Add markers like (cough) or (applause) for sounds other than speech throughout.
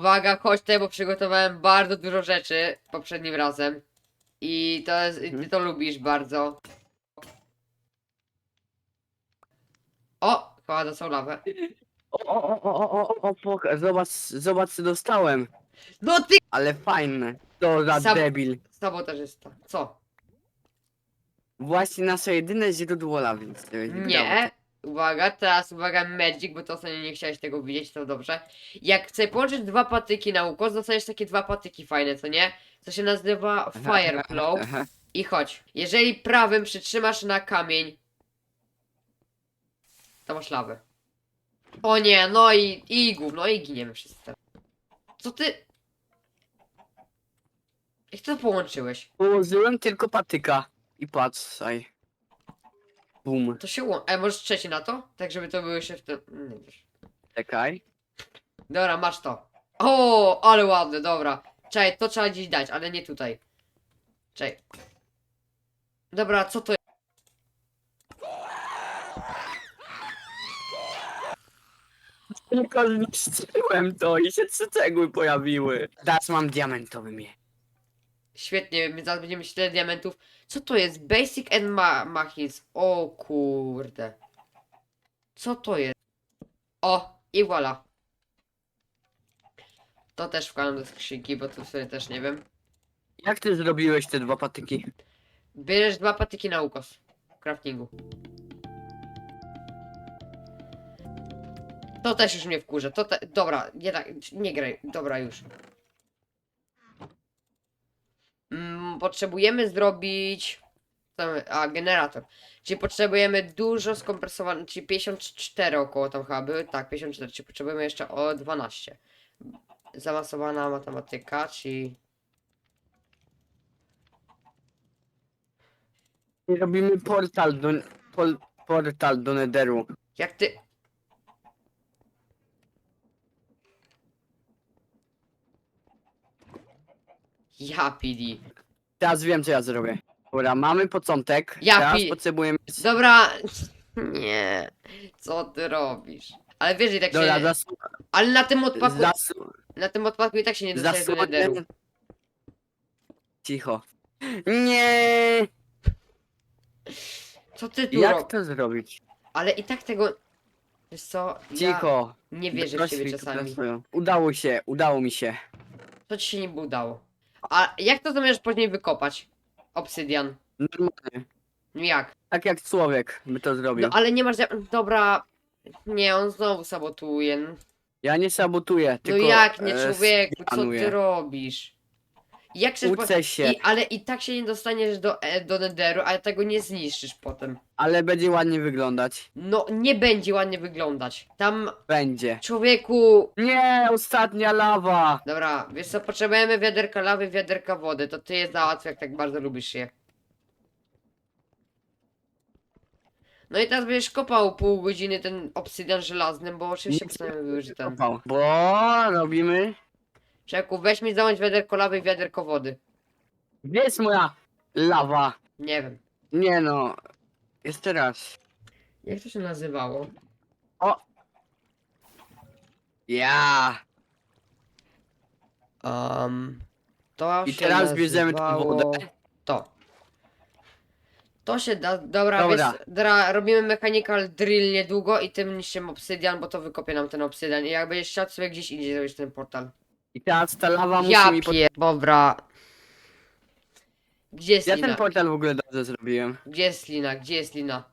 Uwaga, chodź tutaj, bo przygotowałem bardzo dużo rzeczy poprzednim razem. I to jest, i ty Mhm. to lubisz bardzo. O! Chyba dostał lawę. O, o, o, o, o, o, o, poka- zobacz, zobacz co dostałem. No ty! Ale fajne. To za Sam- debil. Sabotażysta. Co? Właśnie nasze jedyne źródło lawy. Nie. Uwaga, teraz uwaga Magic, bo to ostatnio nie chciałeś tego widzieć, to dobrze. Jak chcę połączyć dwa patyki na ukos, dostajesz takie dwa patyki fajne, co nie? To się nazywa Fire Flow. Aha. I chodź. Jeżeli prawym przytrzymasz na kamień, to masz lawę. O nie, no i, i gówno, i giniemy wszyscy. Co ty? Jak to połączyłeś? Położyłem tylko patyka. I patrz, aj. Bum. To się łączy. A możesz trzeci na to? Tak, żeby to były się w tym... Nie wiesz. Czekaj. Dobra, masz to. O, ale ładne, dobra. Czekaj, to trzeba gdzieś dać, ale nie tutaj. Czekaj. Dobra, co to jest? Tylko zniszczyłem to i się trzy cegły pojawiły. Teraz mam diamentowy miecz. Świetnie, my zaraz będziemy tyle diamentów. Co to jest? Basic and ma Machines. O kurde. Co to jest? O, i voilà. To też wkładam do skrzynki, bo to sobie też nie wiem. Jak ty zrobiłeś te dwa patyki? Bierzesz dwa patyki na ukos. W craftingu. To też już mnie wkurza. To te... Dobra, nie, tak, nie graj. Dobra, już. Mm, potrzebujemy zrobić... co my- A, generator. Czyli potrzebujemy dużo skompresowanych, czyli 54 około tam chyba były. Tak, 54, czyli potrzebujemy jeszcze o 12. Zaawansowana matematyka, czyli... I robimy portal do, pol, portal do Netheru. Jak ty... Ja PD. Teraz wiem co ja zrobię. Dobra, mamy początek. Ja Teraz pi- potrzebujemy... Dobra. (laughs) Nie. Co ty robisz? Ale wiesz, i tak Dobra, się... zasu... Ale na tym odpaku... zasu... Na tym odpaku i tak się nie dostajesz do. Cicho. Nie. Co ty tu Jak robisz? to zrobić? Ale i tak tego... Wiesz co? Ja Cicho. nie wierzę w ciebie tu czasami. pracują. Udało się, udało mi się. To ci się nie udało. A jak to zamierzasz później wykopać? Obsydian. Normalnie. No Jak? Tak jak człowiek by to zrobił. No ale nie masz... Dobra... Nie, on znowu sabotuje. Ja nie sabotuję, No tylko... jak nie e, człowieku, co ty skanuję. robisz? Jak chcesz po... Uczę się, I, ale i tak się nie dostaniesz do, e, do Netheru, ale tego nie zniszczysz potem. ale będzie ładnie wyglądać. No, nie będzie ładnie wyglądać. Tam, Będzie. człowieku... Nie, ostatnia lawa! Dobra, wiesz co, potrzebujemy wiaderka lawy, wiaderka wody, to ty je załatw, jak tak bardzo lubisz je. No i teraz będziesz kopał pół godziny ten obsydian żelazny, bo oczywiście Nie postanowiłem już ten. Bo robimy... Czeku, weź mi załącz wiaderko lawy i wiaderko wody. Gdzie jest moja lawa? Nie wiem. Nie no. Jeszcze raz. Jak to się nazywało? Ja. Um, to I się teraz bierzemy tą nazywało- wodę. To. To się da. Dobra, Dobra. Wiesz, dra, robimy mechanical drill niedługo i tym niszczymy obsydian, bo to wykopie nam ten obsydian. I jak będziesz chciał sobie gdzieś indziej zrobić ten portal. I teraz ta lawa musi Ja mi... Pod... pie... Dobra. Gdzie jest Ja lina? ten portal w ogóle dobrze zrobiłem. Gdzie jest lina? Gdzie jest lina?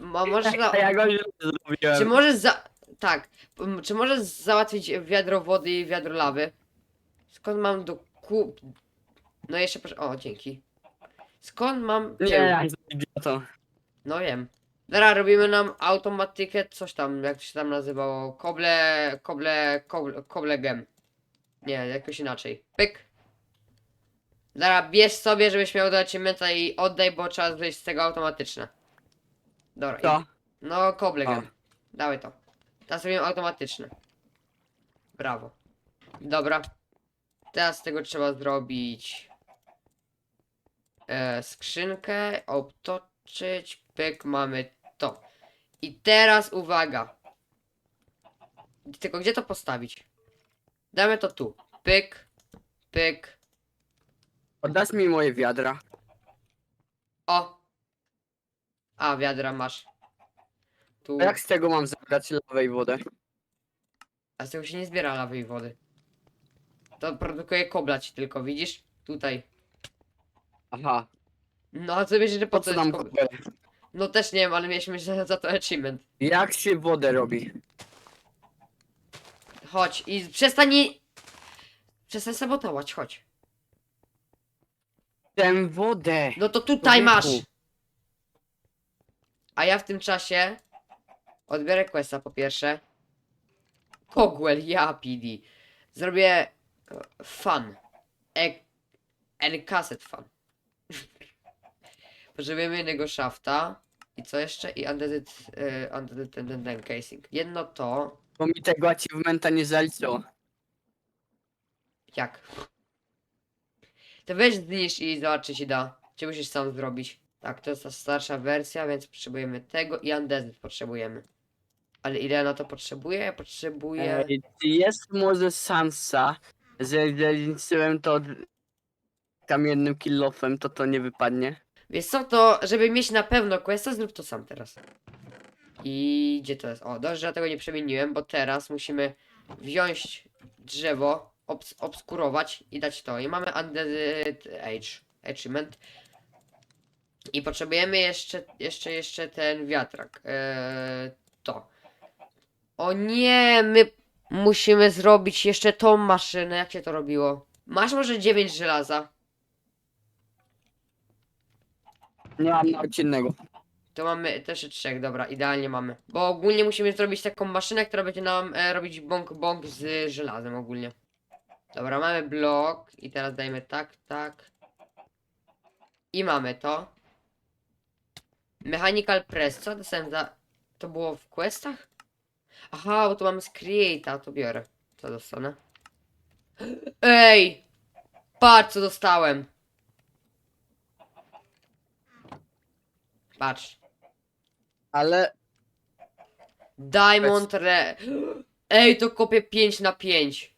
Ma, (laughs) możesz za... Ja go źle zrobiłem. Czy możesz za... Tak. M, Czy możesz załatwić wiadro wody i wiadro lawy? Skąd mam do ku... No jeszcze proszę... O, dzięki. Skąd mam... Nie, ja jestem idiotą. No wiem. Dobra, robimy nam automatykę, coś tam, jak to się tam nazywało, koble, koble, koble, koble gem. Nie, jakoś inaczej. Pyk. Dobra, bierz sobie, żebyś miał do achievementa i oddaj, bo trzeba zrobić z tego automatyczne. Dobra. Co? I, no, koble O. gem. Dawaj to. Teraz robimy automatyczne. Brawo. Dobra. Teraz z tego trzeba zrobić e, skrzynkę, obtoczyć, pyk, mamy to. I teraz uwaga. Tylko gdzie to postawić? Damy to tu. Pyk, pyk. Oddasz mi moje wiadra. O! A, wiadra masz. Tu. A jak z tego mam zebrać lawę i wodę? A z tego się nie zbiera lawy i wody. To produkuje kobla ci tylko, widzisz? Tutaj. Aha, No a co wiesz, że po po co co nam jest kobla? kobel? No też nie wiem, ale mieliśmy za, za to achievement. Jak się wodę robi? Chodź i przestań... Przestań sabotować, chodź. Tę wodę! No to tutaj Człowieku. masz! A ja w tym czasie odbiorę questa po pierwsze. Kogwell, ja PD. Zrobię e, fun. E Encaset fun. (laughs) Potrzebujemy jednego shafta. I co jeszcze? I undeaded, e, undeaded ten, ten, ten casing. Jedno to. Bo mi tego achievementa nie zaliczyło. Jak? To weź zniszcz i zobacz czy ci da. Czy musisz sam zrobić. Tak, to jest ta starsza wersja, więc potrzebujemy tego i undeaded potrzebujemy. Ale ile na to potrzebuję? Potrzebuję... Ej, jest może szansa, że jeżeli zniszczyłem to kamiennym killofem, to to nie wypadnie? Wiesz co, to żeby mieć na pewno questa, zrób to sam teraz. I gdzie to jest? O, dobrze, że ja tego nie przemieniłem, bo teraz musimy wziąć drzewo, obs obskurować i dać to. I mamy Undead Age, Achievement. I potrzebujemy jeszcze, jeszcze, jeszcze ten wiatrak. Eee, to. O nie, my musimy zrobić jeszcze tą maszynę. Jak się to robiło? Masz może 9 żelaza? Nie mam nawet innego. To mamy też trzech, dobra, idealnie mamy. Bo ogólnie musimy zrobić taką maszynę, która będzie nam e, robić bąk bąk z żelazem ogólnie. Dobra, mamy blok i teraz dajmy tak, tak. I mamy to. Mechanical press, co dostałem za... To było w questach? Aha, bo tu mamy z create'a, to biorę. Co dostanę? Ej! Patrz co dostałem! Patrz. Ale Diamond Re... Ej, to kopię 5 na 5.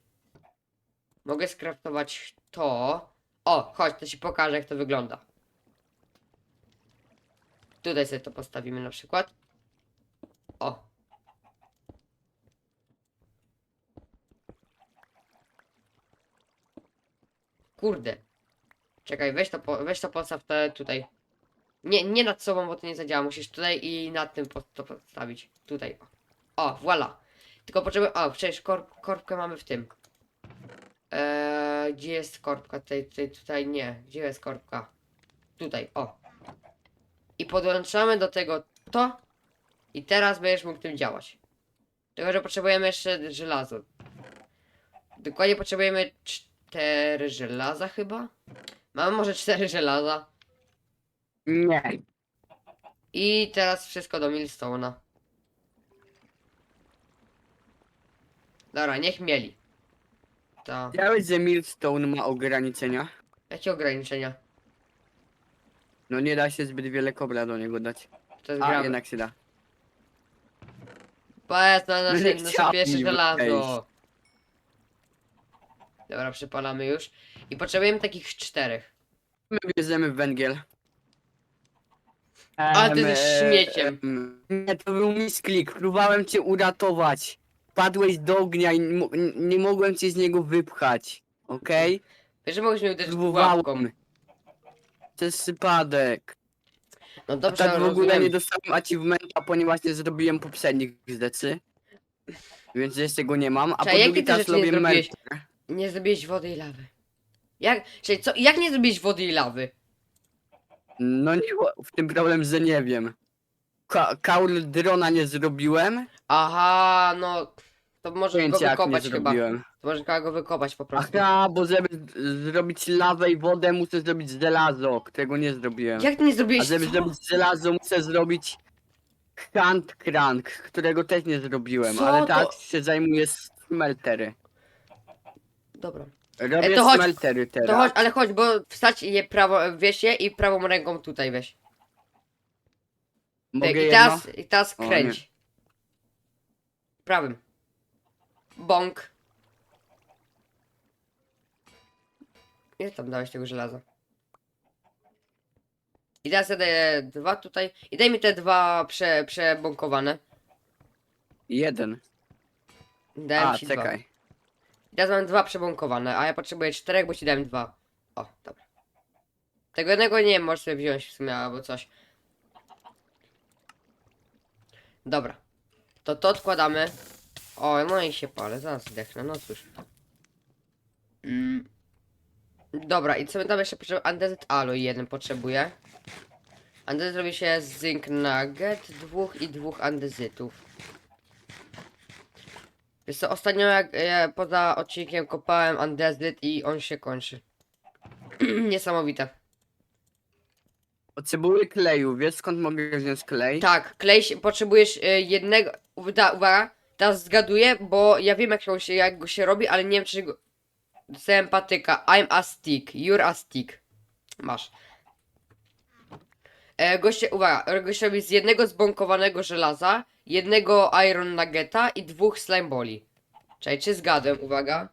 Mogę skraftować to. O, chodź, to ci pokażę, jak to wygląda. Tutaj sobie to postawimy na przykład. O. Kurde. Czekaj, weź to, po, weź to postaw te tutaj. Nie, nie nad sobą, bo to nie zadziała. Musisz tutaj i nad tym po, to postawić. Tutaj. O, voila. Tylko potrzebuję. O, przecież korp, korbkę mamy w tym. Eee, gdzie jest korbka? Tutaj, tutaj, tutaj nie. Gdzie jest korbka? Tutaj, o. I podłączamy do tego to. I teraz będziesz mógł tym działać. Tylko, że potrzebujemy jeszcze żelazo. Dokładnie potrzebujemy cztery żelaza chyba? Mamy może cztery żelaza. Nie. I teraz wszystko do Millstone'a. Dobra, niech mieli. To. Wiedziałeś, że Millstone ma ograniczenia? Jakie ograniczenia? No nie da się zbyt wiele kobla do niego dać. To jest A, gra. jednak się da. Patrz na nasze, Nie nasze chciałem pierwsze żelazo. wejść. Dobra, przypalamy już. I potrzebujemy takich czterech. My bierzemy węgiel. Ale ty jesteś śmieciem. em, Nie, to był misklik. Próbowałem cię uratować. Padłeś do ognia i nie, mo- nie mogłem cię z niego wypchać. Okej? Wiesz, że mogliśmy uderzyć pułapką. Próbowałem. To jest przypadek. No A dobrze, tak w ogóle rozumiem. nie dostałem achievementa, ponieważ nie zrobiłem poprzednich zdecy. Więc jeszcze go nie mam, a Czekaj, po jakie drugie ty teraz rzeczy nie robię zrobiłeś? Nie zrobiłeś wody i lawy. Jak? Czyli co? Jak nie zrobiłeś wody i lawy? No nie, w tym problem, że nie wiem. Ka kaul drona nie zrobiłem, Aha, no. To może go więc jak nie wykopać chyba. zrobiłem. To może trzeba go wykopać po prostu. Aha, bo żeby z- zrobić lawę i wodę muszę zrobić żelazo, którego nie zrobiłem. Jak ty nie A zrobiłeś żeby co? zrobić żelazo muszę zrobić hand crank, którego też nie zrobiłem, Co ale to? tak się zajmuję smeltery. Dobra. Robię to chodź- smeltery teraz. To chodź, ale chodź, bo wstać je prawo, weź je i prawą ręką tutaj weź. Mogę I jedno? teraz, i teraz O, kręć. Prawym. Bąk. Ile tam dałeś tego żelaza? I teraz ja daję dwa tutaj. I daj mi te dwa prze, przebąkowane. Jeden. Dałem A, ci dwa. czekaj. Teraz mam dwa przebąkowane, a ja potrzebuję czterech, bo ci dałem dwa. O, dobra. Tego jednego nie możesz sobie wziąć w sumie albo coś. Dobra. To to odkładamy. O, no i się palę, zaraz zdechnę, no cóż. Mm. Dobra, i co my tam jeszcze potrzebujemy? Andezit alloy jeden potrzebuję. Andezit robi się z zinc nugget, dwóch i dwóch andezytów. Wiesz co, ostatnio jak ja poza odcinkiem kopałem andezit i on się kończy. (clears throat) Niesamowite. Potrzebuję kleju. Wiesz skąd mogę wziąć klej? Tak, klej się, potrzebujesz y, jednego. Da, uwaga, teraz zgaduję, bo ja wiem jak, go się, jak go się robi, ale nie wiem czy go. Dostałem patyka. I'm a stick, you're a stick. Masz. E, goście, uwaga, goście robi z jednego zbąkowanego żelaza, jednego iron nuggeta i dwóch slime boli. Czekaj, czy zgadłem, uwaga.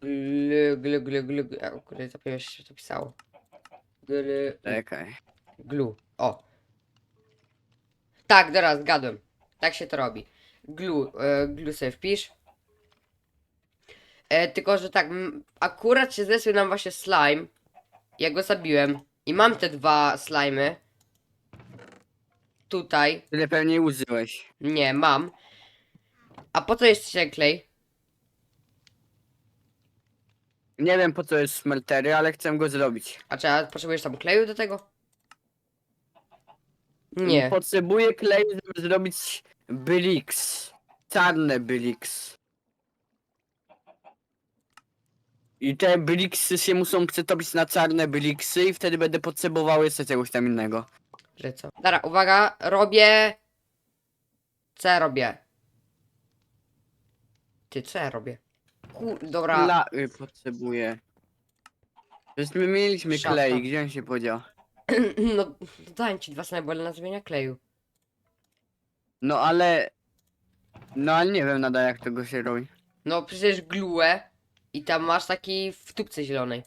Glu, glu, glu, glu, glu. O kurde, że się to pisało. Glu, Czekaj. Glu. O. Tak, teraz zgadłem. Tak się to robi. Glu, e, glu sobie wpisz. E, tylko, że tak, m, akurat się zesłył nam właśnie slime. Ja go zabiłem. I mam te dwa slimy. Tutaj. Tyle pewnie użyłeś. Nie, mam. A po co jest się klej? Nie wiem po co jest smeltery, ale chcę go zrobić. A czy a potrzebujesz tam kleju do tego? Nie. Potrzebuję kleju, żeby zrobić bricks. Czarne bricks. I te bricksy się muszą przetopić na czarne bricksy i wtedy będę potrzebował jeszcze czegoś tam innego. Że co? Dobra, uwaga, robię. Co ja robię? Ty, co ja robię? Kur... Dobra, Dla y, potrzebuję. Przecież my mieliśmy Szafka. klej, gdzie on się podział? (clears throat) no dałem ci dwa snajbole na zmienia kleju. No ale... No ale nie wiem nadal jak tego się robi. No przecież gluę i tam masz taki w tubce zielonej.